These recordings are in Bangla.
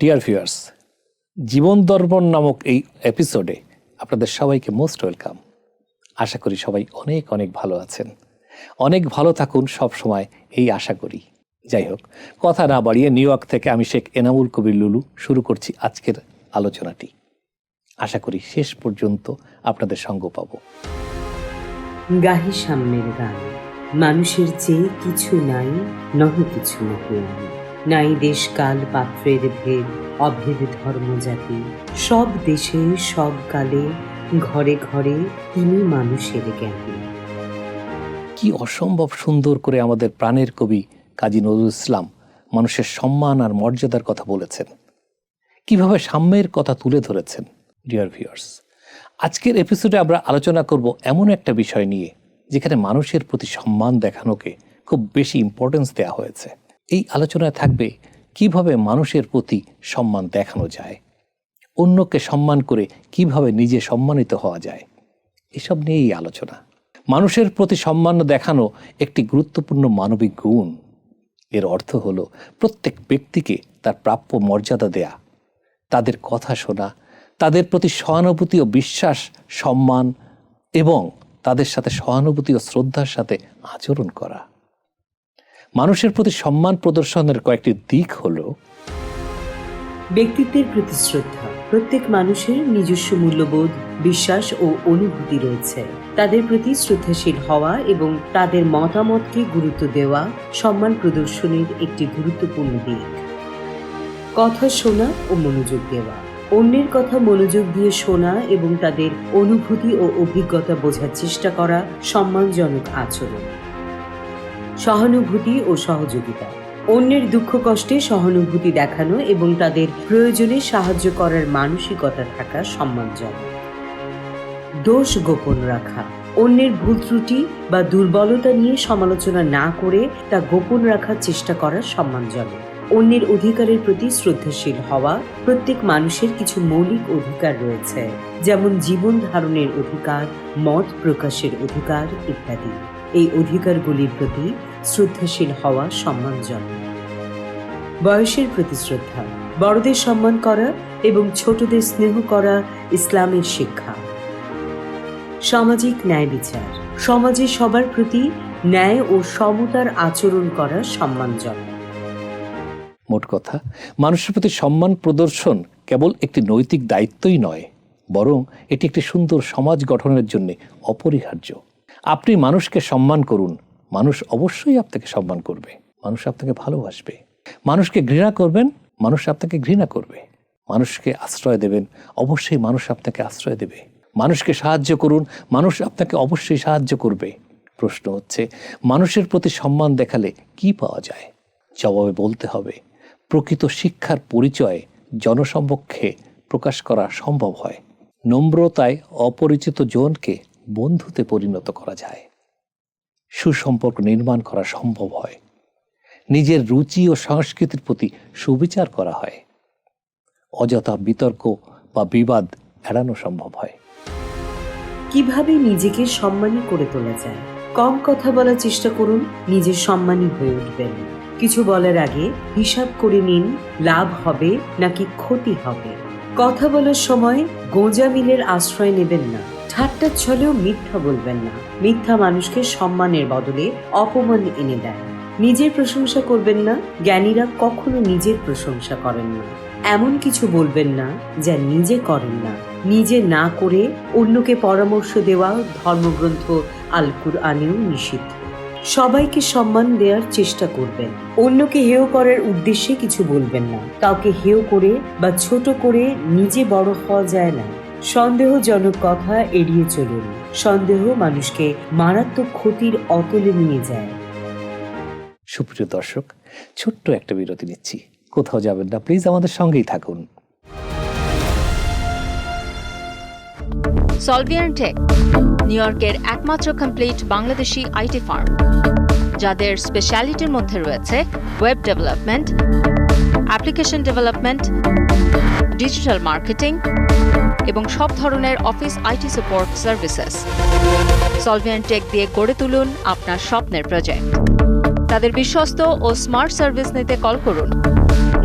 ডিয়ার ভিউয়ার্স জীবন দর্পণ নামক এই এপিসোডে আপনাদের সবাইকে মোস্ট ওয়েলকাম আশা করি সবাই অনেক অনেক ভালো আছেন। অনেক ভালো থাকুন সব সময়, এই আশা করি। যাই হোক, কথা না বাড়িয়ে নিউ ইয়র্ক থেকে আমি শেখ এনামুল কবির লুলু শুরু করছি আজকের আলোচনাটি। আশা করি শেষ পর্যন্ত আপনাদের সঙ্গ পাবো। গাহি সামনের গান, মানুষের চেয়ে কিছু নাই, নহে কিছু নহে। নাই দেশ কাল পাত্রের ভেদ, অভেদ ধর্ম জাতি। সব দেশে, সব কালে, ঘরে ঘরে তিনি মানুষের জ্ঞানী। কি অসম্ভব সুন্দর করে আমাদের প্রাণের কবি কাজী নজরুল ইসলাম মানুষের সম্মান আর মর্যাদার কথা বলেছেন। কীভাবে সাম্যের কথা তুলে ধরেছেন ডিয়ার ভিউয়ার্স আজকের এপিসোডে আমরা আলোচনা করব এমন একটা বিষয় নিয়ে, যেখানে মানুষের প্রতি সম্মান দেখানোকে খুব বেশি ইম্পর্টেন্স দেওয়া হয়েছে। এই আলোচনায় থাকবে কীভাবে মানুষের প্রতি সম্মান দেখানো যায়, অন্যকে সম্মান করে কীভাবে নিজে সম্মানিত হওয়া যায়, এসব নিয়েই আলোচনা। মানুষের প্রতি সম্মান দেখানো একটি গুরুত্বপূর্ণ মানবিক গুণ। এর অর্থ হল প্রত্যেক ব্যক্তিকে তার প্রাপ্য মর্যাদা দেয়া, তাদের কথা শোনা, তাদের প্রতি সহানুভূতি ও বিশ্বাস, সম্মান এবং তাদের সাথে সহানুভূতি ও শ্রদ্ধার সাথে আচরণ করা। মানুষের প্রতি সম্মান প্রদর্শনের কয়েকটি দিক হল ব্যক্তিত্বের প্রতি শ্রদ্ধা। প্রত্যেক মানুষের নিজস্ব মূল্যবোধ, বিশ্বাস ও অনুভূতি রয়েছে। তাদের প্রতি শ্রদ্ধাশীল হওয়া এবং তাদের মতামতকে গুরুত্ব দেওয়া সম্মান প্রদর্শনের একটি গুরুত্বপূর্ণ দিক। কথা শোনা ও মনোযোগ দেওয়া। অন্যের কথা মনোযোগ দিয়ে শোনা এবং তাদের অনুভূতি ও অভিজ্ঞতা বোঝার চেষ্টা করা সম্মানজনক আচরণ। সহানুভূতি ও সহযোগিতা। অন্যের দুঃখ কষ্টে সহানুভূতি দেখানো এবং তাদের প্রয়োজনে সাহায্য করার মানসিকতা থাকা সম্মানজনক। দোষ গোপন রাখা। অন্যের ভুল ত্রুটি বা দুর্বলতা নিয়ে সমালোচনা না করে তা গোপন রাখার চেষ্টা করা সম্মানজনক। অন্যের অধিকারের প্রতি শ্রদ্ধাশীল হওয়া প্রত্যেক মানুষের কিছু মৌলিক অধিকার রয়েছে, যেমন জীবন ধারণের অধিকার, মত প্রকাশের অধিকার ইত্যাদি। এই অধিকারগুলির প্রতি শ্রদ্ধাশীল হওয়া সম্মানজনক। বয়সের প্রতি শ্রদ্ধা, বড়দের সম্মান করা এবং ছোটদের স্নেহ করা ইসলামের শিক্ষা। সামাজিক ন্যায় বিচার, সমাজে সবার প্রতি ন্যায় ও সমতার আচরণ করা সম্মানজনক। মোট কথা, মানুষের প্রতি সম্মান প্রদর্শন কেবল একটি নৈতিক দায়িত্বই নয়, বরং এটি একটি সুন্দর সমাজ গঠনের জন্য অপরিহার্য। আপনি মানুষকে সম্মান করুন। মানুষ অবশ্যই আপনাকে সম্মান করবে। মানুষ আপনাকে ভালোবাসবে। মানুষকে ঘৃণা করবেন, মানুষ আপনাকে ঘৃণা করবে। মানুষকে আশ্রয় দেবেন, অবশ্যই মানুষ আপনাকে আশ্রয় দেবে। মানুষকে সাহায্য করুন, মানুষ আপনাকে অবশ্যই সাহায্য করবে। প্রশ্ন হচ্ছে, মানুষের প্রতি সম্মান দেখালে কি পাওয়া যায়? জবাবে বলতে হবে, প্রকৃত শিক্ষার পরিচয় জনসম্মুখে প্রকাশ করা সম্ভব হয়। নম্রতায় অপরিচিত জনকে বন্ধুতে পরিণত করা যায়। সুসম্পর্ক নির্মাণ করা সম্ভব হয়। নিজের রুচি ও সংস্কৃতির প্রতি সুবিচার করা হয়। অযথা বিতর্ক বা বিবাদ এড়ানো সম্ভব হয়। কীভাবে নিজেকে সম্মানী করে তোলা যায়? কম কথা বলার চেষ্টা করুন, নিজের সম্মানী হয়ে উঠবেন। কিছু বলার আগে হিসাব করে নিন, লাভ হবে নাকি ক্ষতি হবে। কথা বলার সময় গোঁজা মিলের আশ্রয় নেবেন না। ঠাট্টার ছলেও মিথ্যা বলবেন না। মিথ্যা মানুষকে সম্মানের বদলে অপমান এনে দেয়। নিজের প্রশংসা করবেন না, জ্ঞানীরা কখনো নিজের প্রশংসা করেন না। এমন কিছু বলবেন না যা নিজে করেন না। নিজে না করে অন্যকে পরামর্শ দেওয়া ধর্মগ্রন্থ আল কুরআনেও নিষিদ্ধ। সবাইকে সম্মান দেওয়ার চেষ্টা করবেন। অন্যকে হেয় করার উদ্দেশ্যে কিছু বলবেন না। কাউকে হেয় করে বা ছোট করে নিজে বড় হওয়া যায় না। সন্দেহজনক কথা এড়িয়ে চলুন। সন্দেহ মানুষকে মারাত্মক ক্ষতির অতলে নিয়ে যায়। সুপ্রিয় দর্শক ছোট্ট একটা বিরতি নিচ্ছি। কোথাও যাবেন না প্লিজ আমাদের সঙ্গেই থাকুন। সলভিয়ান টেক নিউ ইয়র্কের একমাত্র কমপ্লিট বাংলাদেশি আইটি ফার্ম যাদের স্পেশালিটির মধ্যে রয়েছে web development application development digital marketing এবং সব ধরনের office IT support services Solvian tech দিয়ে গড়ে তুলুন আপনার স্বপ্নের প্রজেক্ট তাদের বিশ্বস্ত ও স্মার্ট সার্ভিস নিতে কল করুন।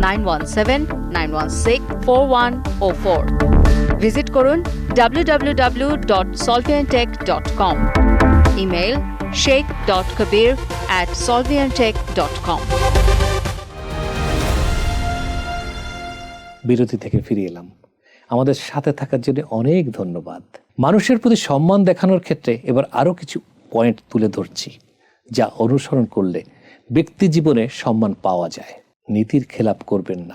Nine one seven nine one six four one o four visit করুন W dot Solviantech dot com email Sheikh dot Kabir at Solviantech dot com বিরতি থেকে ফিরে এলাম। আমাদের সাথে থাকার জন্য অনেক ধন্যবাদ। মানুষের প্রতি সম্মান দেখানোর ক্ষেত্রে এবার আরও কিছু পয়েন্ট তুলে ধরছি, যা অনুসরণ করলে ব্যক্তি জীবনে সম্মান পাওয়া যায়। নীতির খেলাপ করবেন না।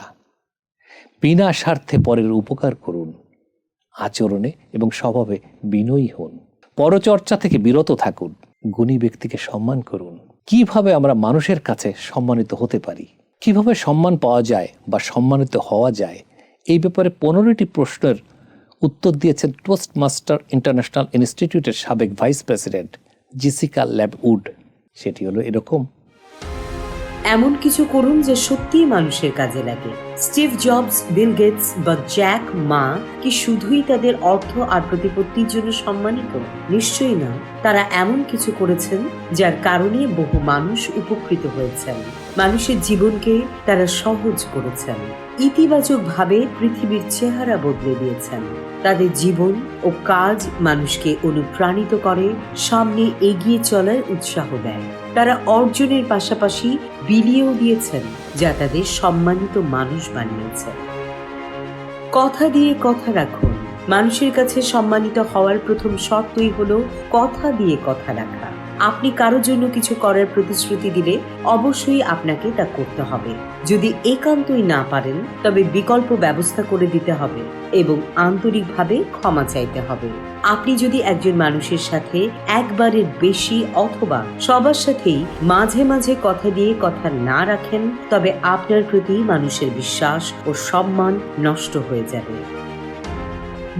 বিনা স্বার্থে পরের উপকার করুন। আচরণে এবং স্বভাবে বিনয়ী হন। পরচর্চা থেকে বিরত থাকুন। গুণী ব্যক্তিকে সম্মান করুন। কীভাবে আমরা মানুষের কাছে সম্মানিত হতে পারি? কীভাবে সম্মান পাওয়া যায় বা সম্মানিত হওয়া যায়? এই ব্যাপারে পনেরোটি প্রশ্নের উত্তর দিয়েছেন টোস্ট মাস্টার ইন্টারন্যাশনাল ইনস্টিটিউটের সাবেক ভাইস প্রেসিডেন্ট জিসিকা ল্যাব উড সেটি হলো এরকম। এমন কিছু করুন যে সত্যিই মানুষের কাজে লাগে। স্টিভ জবস, বিল গেটস বা জ্যাক মা কি শুধুই তাদের অর্থ আর প্রতিপত্তির জন্য সম্মানিত? নিশ্চয়ই না। তারা এমন কিছু করেছেন যার কারণে বহু মানুষ উপকৃত হয়েছেন। মানুষের জীবনকে তারা সহজ করেছেন। ইতিবাচকভাবে পৃথিবীর চেহারা বদলে দিয়েছেন। তাদের জীবন ও কাজ মানুষকে অনুপ্রাণিত করে, সামনে এগিয়ে চলার উৎসাহ দেয়। তারা অর্জনের পাশাপাশি বিলিয়েও দিয়েছেন, যা তাদের সম্মানিত মানুষ বানিয়েছে। কথা দিয়ে কথা রাখুন। মানুষের কাছে সম্মানিত হওয়ার প্রথম শর্তই হলো কথা দিয়ে কথা রাখা। আপনি কারও জন্য কিছু করার প্রতিশ্রুতি দিলে অবশ্যই আপনাকে তা করতে হবে। যদি একান্তই না পারেন, তবে বিকল্প ব্যবস্থা করে দিতে হবে এবং আন্তরিকভাবে ক্ষমা চাইতে হবে। আপনি যদি একজন মানুষের সাথে একবারের বেশি অথবা সবার সাথেই মাঝে মাঝে কথা দিয়ে কথা না রাখেন, তবে আপনার প্রতি মানুষের বিশ্বাস ও সম্মান নষ্ট হয়ে যাবে।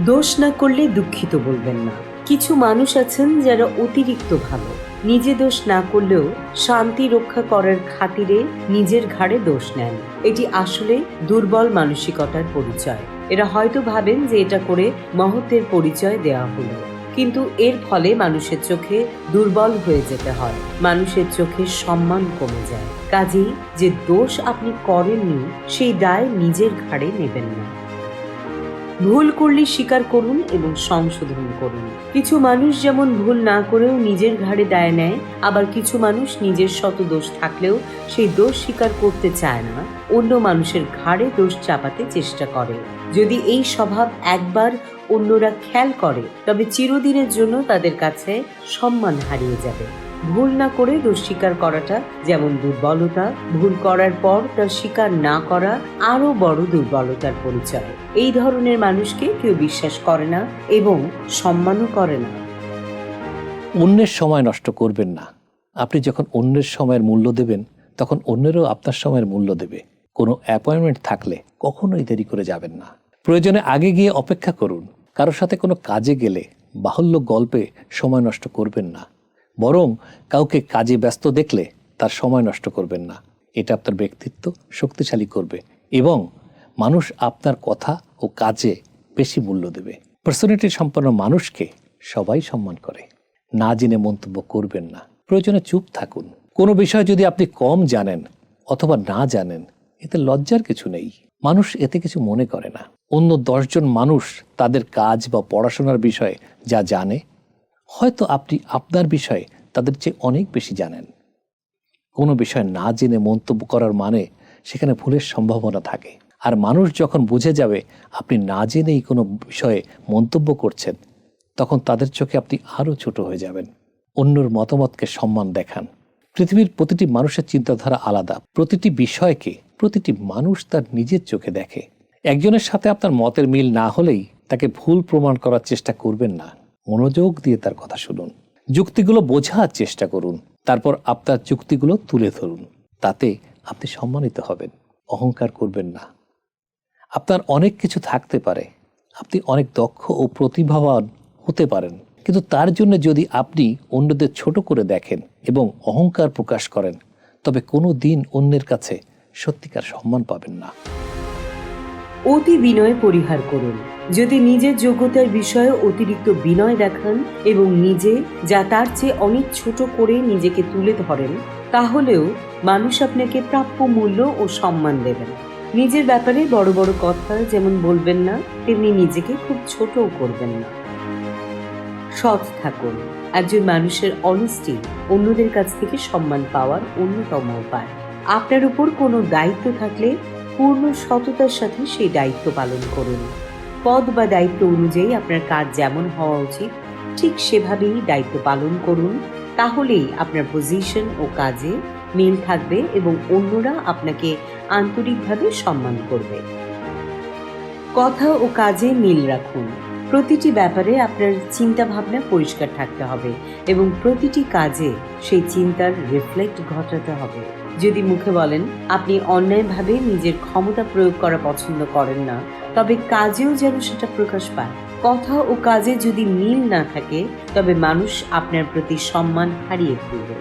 দোষ না করলে দুঃখিত বলবেন না। কিছু মানুষ আছেন যারা অতিরিক্ত ভালো। নিজে দোষ না করলেও শান্তি রক্ষা করার খাতিরে নিজের ঘাড়ে দোষ নেন। এটি আসলে দুর্বল মানসিকতার পরিচয়। এরা হয়তো ভাবেন যে এটা করে মহত্বের পরিচয় দেওয়া হলো। কিন্তু এর ফলে মানুষের চোখে দুর্বল হয়ে যেতে হয়। মানুষের চোখে সম্মান কমে যায়। কাজেই যে দোষ আপনি করেননি, সেই দায় নিজের ঘাড়ে নেবেন না। ভুল করলে স্বীকার করুন এবং সংশোধন করুন। কিছু মানুষ যেমন ভুল না করেও নিজের ঘাড়ে দায় নেয়, আবার কিছু মানুষ নিজের শত দোষ থাকলেও সেই দোষ স্বীকার করতে চায় না। অন্য মানুষের ঘাড়ে দোষ চাপাতে চেষ্টা করে। যদি এই স্বভাব একবার অন্যরা খেয়াল করে, তবে চিরদিনের জন্য তাদের কাছে সম্মান হারিয়ে যাবে। ভুল না করে দোষ স্বীকার করাটা, যেমন দুর্বলতা, ভুল করার পর তা স্বীকার না করা আরও বড় দুর্বলতার পরিচয়। এই ধরনের মানুষকে কেউ বিশ্বাস করে না এবং সম্মানও করে না। অন্যের সময় নষ্ট করবেন না। আপনি যখন অন্যের সময়ের মূল্য দেবেন, তখন অন্যেরও আপনার সময়ের মূল্য দেবে। কোনো অ্যাপয়েন্টমেন্ট থাকলে কখনোই দেরি করে যাবেন না। প্রয়োজনে আগে গিয়ে অপেক্ষা করুন। কারোর সাথে কোনো কাজে গেলে বাহুল্য গল্পে সময় নষ্ট করবেন না। বরং কাউকে কাজে ব্যস্ত দেখলে তার সময় নষ্ট করবেন না। এটা আপনার ব্যক্তিত্ব শক্তিশালী করবে এবং মানুষ আপনার কথা ও কাজে বেশি মূল্য দেবে। পার্সোনালিটি সম্পন্ন মানুষকে সবাই সম্মান করে। না জেনে মন্তব্য করবেন না। প্রয়োজনে চুপ থাকুন। কোনো বিষয় যদি আপনি কম জানেন অথবা না জানেন, এতে লজ্জার কিছু নেই। মানুষ এতে কিছু মনে করে না। অন্য দশজন মানুষ তাদের কাজ বা পড়াশোনার বিষয়ে যা জানে হয়তো আপনি আপনার বিষয়ে তাদের চেয়ে অনেক বেশি জানেন। কোনো বিষয় না জেনে মন্তব্য করার মানে সেখানে ভুলের সম্ভাবনা থাকে। আর মানুষ যখন বুঝে যাবে আপনি না জেনেই কোনো বিষয়ে মন্তব্য করছেন, তখন তাদের চোখে আপনি আরও ছোট হয়ে যাবেন। অন্যর মতামতকে সম্মান দেখান। পৃথিবীর প্রতিটি মানুষের চিন্তাধারা আলাদা। প্রতিটি বিষয়কে প্রতিটি মানুষ তার নিজের চোখে দেখে। একজনের সাথে আপনার মতের মিল না হলেই তাকে ভুল প্রমাণ করার চেষ্টা করবেন না। মনোযোগ দিয়ে তার কথা শুনুন। যুক্তিগুলো বোঝার চেষ্টা করুন। তারপর আপনার যুক্তিগুলো তুলে ধরুন। তাতে আপনি সম্মানিত হবেন। অহংকার করবেন না। আপনার অনেক কিছু থাকতে পারে। আপনি অনেক দক্ষ ও প্রতিভাবান হতে পারেন। কিন্তু তার জন্য যদি আপনি অন্যদের ছোট করে দেখেন এবং অহংকার প্রকাশ করেন, তবে কোনো দিন অন্যের কাছে সত্যিকার সম্মান পাবেন না। অতি বিনয় পরিহার করুন। যদি নিজের যোগ্যতার বিষয়ে অতিরিক্ত বিনয় দেখান এবং নিজে যা তার চেয়ে অনেক ছোট করে নিজেকে তুলে ধরেন, তাহলেও মানুষ আপনাকে প্রাপ্য মূল্য ও সম্মান দেবেন। নিজের ব্যাপারে বড় বড় কথা যেমন বলবেন না, তেমনি নিজেকে খুব ছোটও করবেন না। সৎ থাকুন। একজন মানুষের অনেস্টি অন্যদের কাছ থেকে সম্মান পাওয়ার অন্যতম উপায়। আপনার উপর কোনো দায়িত্ব থাকলে পূর্ণ সততার সাথে সেই দায়িত্ব পালন করুন। পদ বা দায়িত্ব অনুযায়ী আপনার কাজ যেমন হওয়া উচিত, ঠিক সেভাবেই দায়িত্ব পালন করুন, তাহলেই আপনার পজিশন ও কাজে মিল থাকবে এবং অন্যরা আপনাকে আন্তরিকভাবে সম্মান করবে। কথা ও কাজে মিল রাখুন। প্রতিটি ব্যাপারে আপনার চিন্তা ভাবনা পরিষ্কার থাকতে হবে এবং প্রতিটি কাজে সেই চিন্তার রিফ্লেক্ট ঘটাতে হবে। যদি মুখে বলেন, আপনি অন্যায়ভাবে নিজের ক্ষমতা প্রয়োগ করা পছন্দ করেন না। তবে কাজেও যেন সেটা প্রকাশ পায়। কথা ও কাজে যদি মিল না থাকে, তবে মানুষ আপনার প্রতি সম্মান হারিয়ে ফেলবে।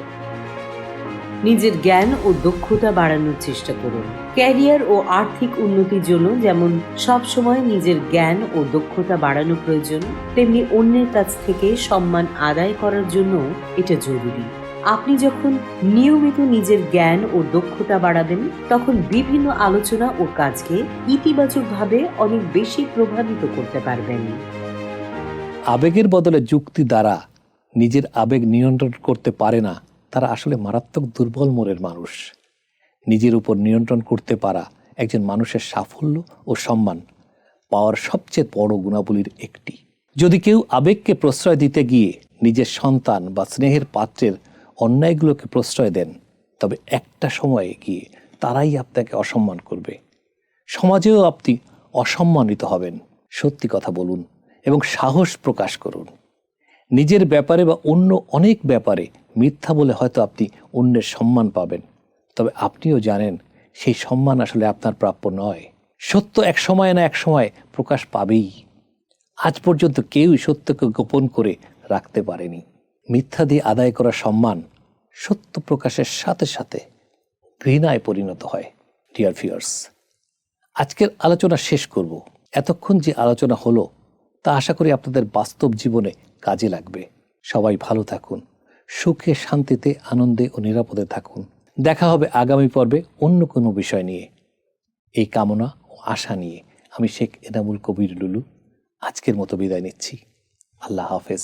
নিজের জ্ঞান ও দক্ষতা বাড়ানোর চেষ্টা করুন। ক্যারিয়ার ও আর্থিক উন্নতির জন্য যেমন সব সময় নিজের জ্ঞান ও দক্ষতা বাড়ানো প্রয়োজন, তেমনি অন্যের কাছ থেকে সম্মান আদায় করার জন্য এটা জরুরি। আপনি যখন নিয়মিত নিজের জ্ঞান ও দক্ষতা বাড়াবেন, তখন বিভিন্ন আলোচনা ও কাজকে ইতিবাচকভাবে অনেক বেশি প্রভাবিত করতে পারবেন। আবেগের বদলে যুক্তি দ্বারা নিজের আবেগ নিয়ন্ত্রণ করতে পারে না, তারা আসলে মারাত্মক দুর্বল মনের মানুষ। নিজের উপর নিয়ন্ত্রণ করতে পারা একজন মানুষের সাফল্য ও সম্মান পাওয়ার সবচেয়ে বড় গুণাবলীর একটি। যদি কেউ আবেগকে প্রশ্রয় দিতে গিয়ে নিজের সন্তান বা স্নেহের পাত্রের অন্যায়গুলোকে প্রশ্রয় দেন, তবে একটা সময়ে গিয়ে তারাই আপনাকে অসম্মান করবে। সমাজেও আপনি অসম্মানিত হবেন, সত্যি কথা বলুন এবং সাহস প্রকাশ করুন। নিজের ব্যাপারে বা অন্য অনেক ব্যাপারে মিথ্যা বলে হয়তো আপনি অন্যের সম্মান পাবেন, তবে আপনিও জানেন সেই সম্মান আসলে আপনার প্রাপ্য নয়। সত্য এক সময় না এক সময় প্রকাশ পাবেই। আজ পর্যন্ত কেউই সত্যকে গোপন করে রাখতে পারেনি। মিথ্যা দিয়ে আদায় করা সম্মান সত্য প্রকাশের সাথে সাথে ঘৃণায় পরিণত হয় ডিয়ার ফিয়ার্স আজকের আলোচনা শেষ করব। এতক্ষণ যে আলোচনা হলো, তা আশা করি আপনাদের বাস্তব জীবনে কাজে লাগবে। সবাই ভালো থাকুন, সুখে, শান্তিতে, আনন্দে ও নিরাপদে থাকুন। দেখা হবে আগামী পর্বে অন্য কোনো বিষয় নিয়ে। এই কামনা ও আশা নিয়ে আমি শেখ এনামুল কবির লুলু। আজকের মতো বিদায় নিচ্ছি। আল্লাহ হাফেজ।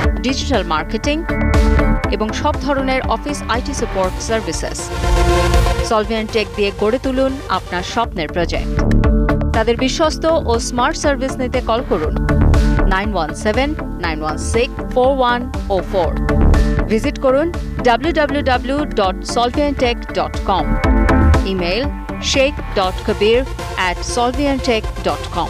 digital marketing এবং সব ধরনের office IT support services Solvian tech দিয়ে গড়ে তুলুন আপনার স্বপ্নের প্রজেক্ট তাদের বিশ্বস্ত ও স্মার্ট সার্ভিস নিতে কল করুন nine one seven, nine one six, four one o four. Visit করুন W W dot dot com email Sheikh dot Kabir at Solviantech dot com